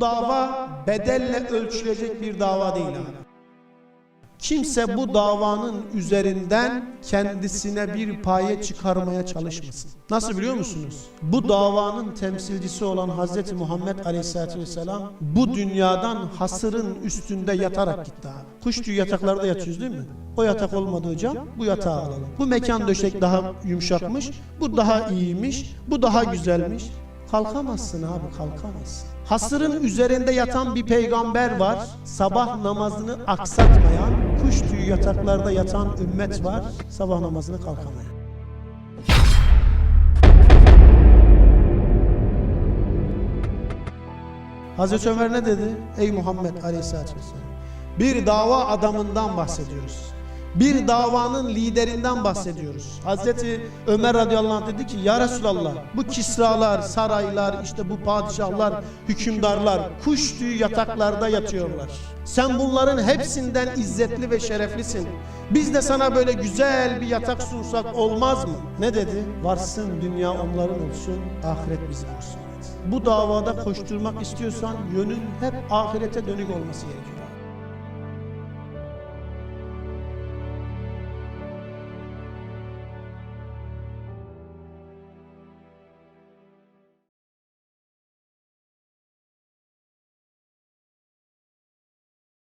dava bedelle ölçülecek bir dava değil. Kimse bu davanın üzerinden kendisine bir paye çıkarmaya çalışmasın. Nasıl biliyor musunuz? Bu davanın temsilcisi olan Hazreti Muhammed Aleyhisselatü Vesselam bu dünyadan hasırın üstünde yatarak gitti abi. Kuş tüyü yataklarda yatıyoruz değil mi? O yatak olmadı hocam. Bu yatağı alalım. Bu mekan döşek daha yumuşakmış. Bu daha iyiymiş. Bu daha güzelmiş. Kalkamazsın abi kalkamazsın. Hasırın üzerinde yatan bir peygamber var. Sabah namazını aksatmayan, kuş tüyü yataklarda yatan ümmet var. Sabah namazını kalkamayan. Hazreti Ömer ne dedi? Ey Muhammed Aleyhisselatü Vesselam. Bir dava adamından bahsediyoruz. Bir davanın liderinden bahsediyoruz. Hazreti Ömer radıyallahu anh dedi ki Ya Resulallah bu kisralar, saraylar, işte bu padişahlar, hükümdarlar kuş tüyü yataklarda yatıyorlar. Sen bunların hepsinden izzetli ve şereflisin. Biz de sana böyle güzel bir yatak sunsak olmaz mı? Ne dedi? Varsın dünya onların olsun, ahiret bizim olsun. Bu davada koşturmak istiyorsan yönün hep ahirete dönük olması gerekiyor.